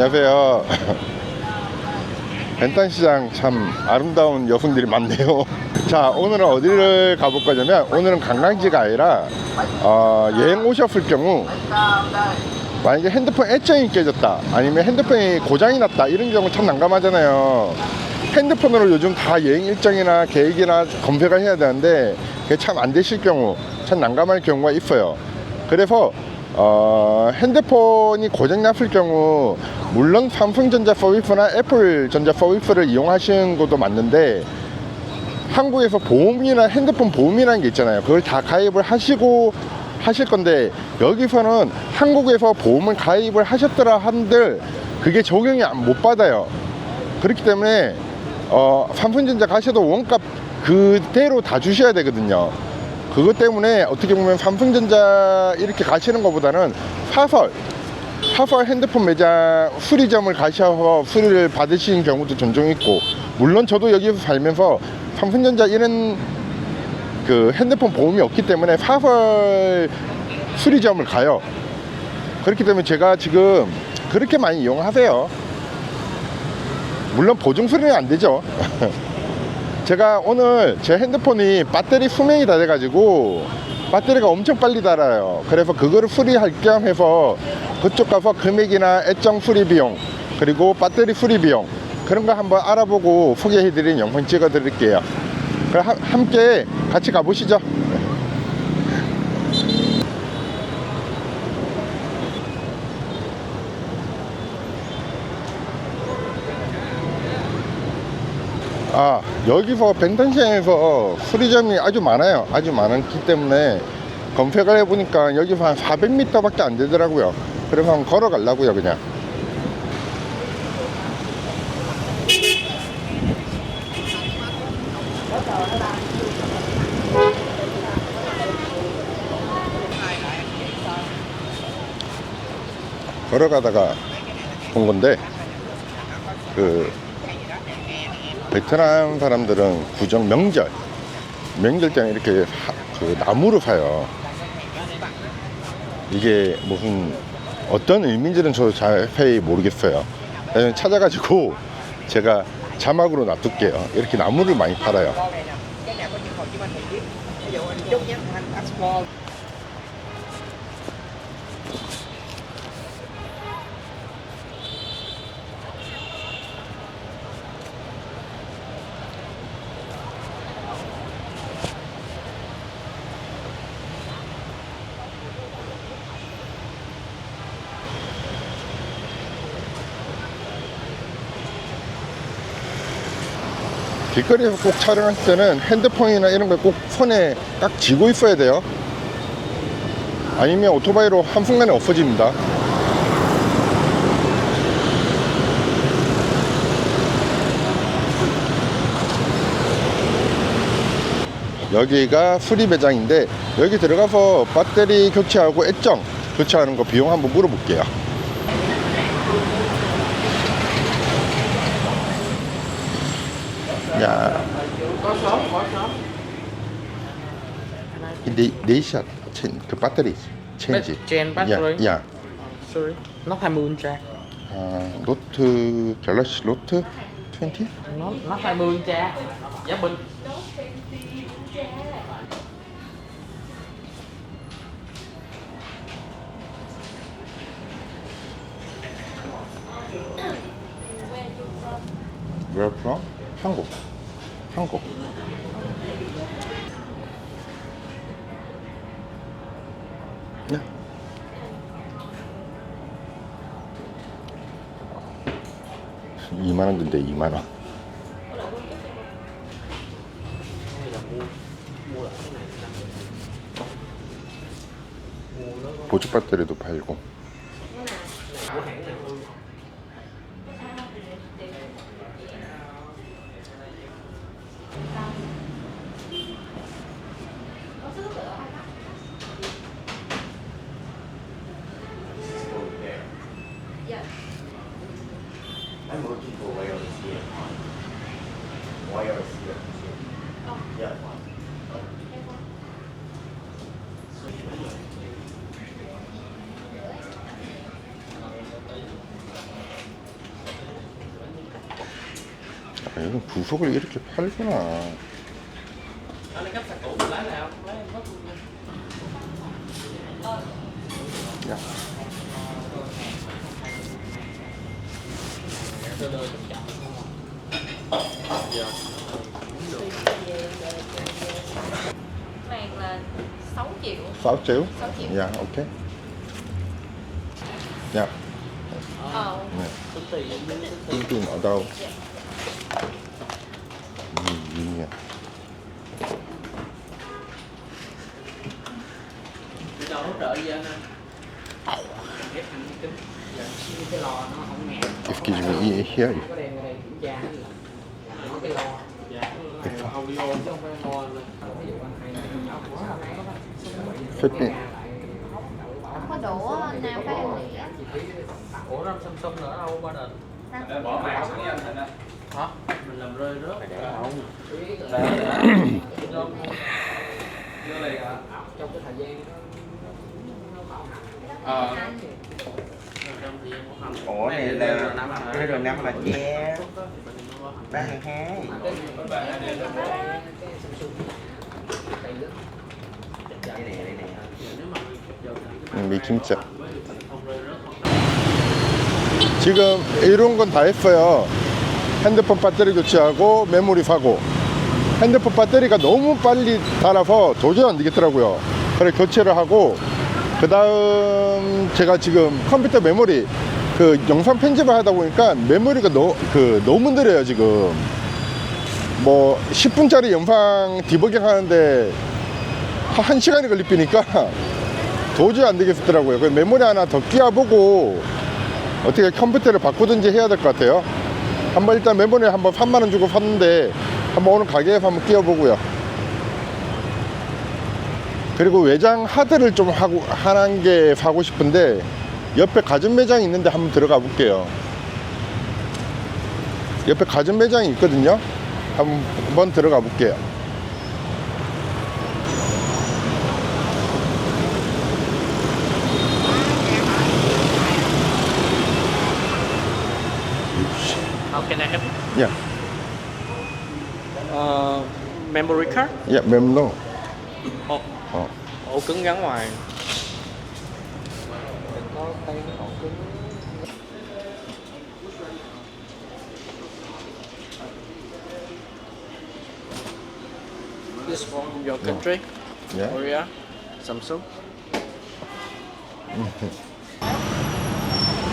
안녕하세요. 벤탄시장 참 아름다운 여성들이 많네요. 자, 오늘은 어디를 가볼 거냐면 오늘은 관광지가 아니라 어, 여행 오셨을 경우 만약에 핸드폰 애정이 깨졌다 아니면 핸드폰이 고장이 났다 이런 경우 참 난감하잖아요. 핸드폰으로 요즘 다 여행 일정이나 계획이나 검색을 해야 되는데 그게 참 안 되실 경우 참 난감할 경우가 있어요. 그래서 어, 핸드폰이 고장 났을 경우 물론 삼성전자 서비스나 애플 전자 서비스를 이용하시는 것도 맞는데 한국에서 보험이나 핸드폰 보험이라는 게 있잖아요. 그걸 다 가입을 하시고 하실 건데 여기서는 한국에서 보험을 가입을 하셨더라 한들 그게 적용이 안- 못 받아요. 그렇기 때문에 어, 삼성전자 가셔도 원값 그대로 다 주셔야 되거든요. 그것 때문에 어떻게 보면 삼성전자 이렇게 가시는 것보다는 사설 사설 핸드폰 매장 수리점을 가셔서 수리를 받으시는 경우도 종종 있고 물론 저도 여기서 살면서 삼성전자 이런 그 핸드폰 보험이 없기 때문에 사설 수리점을 가요. 그렇기 때문에 제가 지금 그렇게 많이 이용하세요. 물론 보증 수리는 안 되죠. 제가 오늘 제 핸드폰이 배터리 수명이 다 돼가지고 배터리가 엄청 빨리 닳아요. 그래서 그거를 수리할 겸 해서 그쪽 가서 금액이나 애정 수리 비용 그리고 배터리 수리 비용 그런 거 한번 알아보고 소개해드린 영상 찍어 드릴게요. 그럼 하- 함께 같이 가보시죠. 아 여기서 벤탄시장에서 수리점이 아주 많아요. 아주 많기 때문에 검색을 해보니까 여기서 한 400m 밖에 안 되더라고요. 그래서 한번 걸어 가려고요 그냥. 걸어가다가 본 건데 그 베트남 사람들은 구정 명절 명절 때는 이렇게 사- 그 나무를 사요. 이게 무슨 어떤 의미인지는 저도 자세히 모르겠어요. 찾아가지고 제가 자막으로 놔둘게요. 이렇게 나무를 많이 팔아요. 길거리에서 꼭 촬영할 때는 핸드폰이나 이런 걸 꼭 손에 딱 쥐고 있어야 돼요. 아니면 오토바이로 한순간에 없어집니다. 여기가 수리 매장인데 여기 들어가서 배터리 교체하고 애정 교체하는 거 비용 한번 물어볼게요. 야, 네, 네샷 그 배터리 체인지. Chain battery. 야, 야. sorry nó 20 inch ra 아, 노트 갤럭시 노트 20? nó nó 20 inch ra giá bình Where from? 한국. 한국. 네. 이만원 든데 2만 원. 보조 배터리도 팔고. 아, 이건 부석을 이렇게 팔구나. 야. 6 triệu. 6 triệu. Dạ, yeah, ok. Dạ. Yeah. Ờ. Tính tiền ở đâu? Dạ. Gì yeah. Đâu hỗ trợ gì anh? Ghép thành cái cái lò nó không ngạt. Excuse me, yeah, here. Có đem Fitness. không có đủ nào phải ăn đĩa Ủa nó Samsung nữa đâu ba đợt Bỏ xuống nha anh. Hả? Mình làm rơi rớt Không Trong cái thời gian Ờ. Ủa này là cái đường năm là che ba hai hai. 음, 미김치. 지금 이런 건 다 했어요. 핸드폰 배터리 교체하고 메모리 사고. 핸드폰 배터리가 너무 빨리 닳아서 도저히 안 되겠더라고요. 그래 교체를 하고 그 다음 제가 지금 컴퓨터 메모리 그 영상 편집을 하다 보니까 메모리가 너, 그 너무 느려요 지금. 뭐 10분짜리 영상 디버깅 하는데 한 시간이 걸리니까 도저히 안 되겠더라고요. 그 메모리 하나 더 끼워보고 어떻게 컴퓨터를 바꾸든지 해야 될 것 같아요. 한번 일단 메모리 한번 3만 원 주고 샀는데 한번 오늘 가게에서 한번 끼워보고요. 그리고 외장 하드를 좀 하고 한개 사고 싶은데 옆에 가전 매장이 있는데 한번 들어가 볼게요. 옆에 가전 매장이 있거든요. 한번 들어가 볼게요. How can I help you? Yeah. Uh, memory card? Yeah, mem no. Oh. Oh. ổ cứng gắn ngoài. This from your country? Yeah. Korea? Samsung? Mm-hmm.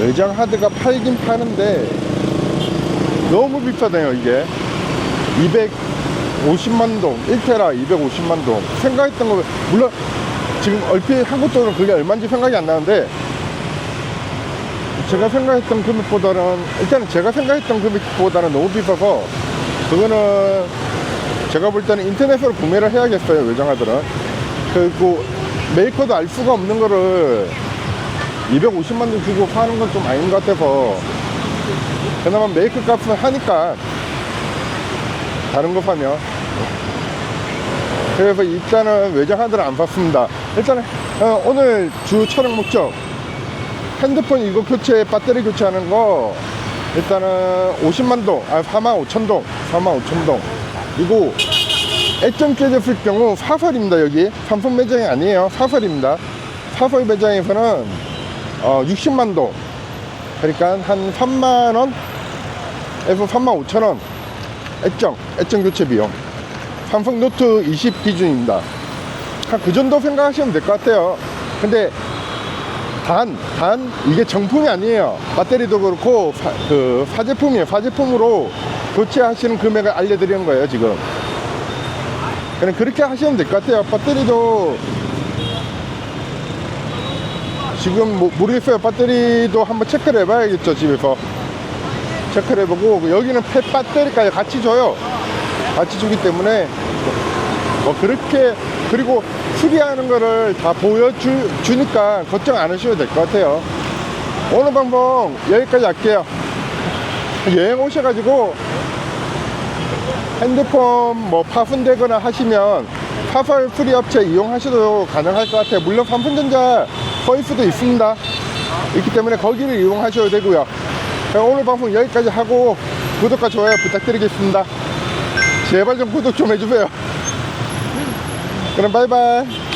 외장 하드가 팔긴 파는데 너무 비싸네요 이게. 250만 동 1테라 250만 동. 생각했던 거 물론 지금 얼핏 한국 돈은 그게 얼마인지 생각이 안 나는데 제가 생각했던 금액보다는 일단은 제가 생각했던 금액보다는 너무 비싸서 그거는 제가 볼 때는 인터넷으로 구매를 해야겠어요 외장 하드는. 그리고 메이커도 알 수가 없는 거를 250만 원 주고 파는 건 좀 아닌 것 같아서 그나마 메이크 값은 하니까 다른 거 사면. 그래서 일단은 외장 하드를 안 샀습니다. 일단은 어, 오늘 주 촬영 목적. 핸드폰 이거 교체 배터리 교체하는 거 일단은 50만 동, 아 4만 5천 동, 4만 5천 동. 그리고 애점 깨졌을 경우 사설입니다 여기. 삼성 매장이 아니에요. 사설입니다. 사설 매장에서는 어, 60만 동 그러니까 한 3만 원에서 3만 5천 원. 애정 애정 교체 비용. 삼성 노트 20 기준입니다. 한 그 정도 생각하시면 될 것 같아요. 근데 단, 단 이게 정품이 아니에요. 배터리도 그렇고 사, 그 사제품이에요. 사제품으로 교체하시는 금액을 알려드리는 거예요 지금. 그냥 그렇게 하시면 될 것 같아요. 배터리도 지금 뭐 모르겠어요. 배터리도 한번 체크를 해봐야겠죠 집에서. 체크를 해보고 여기는 폐 배터리까지 같이 줘요. 같이 주기 때문에. 뭐 그렇게 그리고 수리하는 거를 다 보여주니까 걱정 안 하셔도 될 것 같아요. 오늘 방송 여기까지 할게요. 여행 오셔가지고 핸드폰 뭐 파손되거나 하시면 파설 수리 업체 이용하셔도 가능할 것 같아요. 물론 삼성전자 서일 수도 있습니다. 있기 때문에 거기를 이용하셔야 되고요. 오늘 방송 여기까지 하고 구독과 좋아요 부탁드리겠습니다. 제발 좀 구독 좀 해주세요. 그럼 바이바이.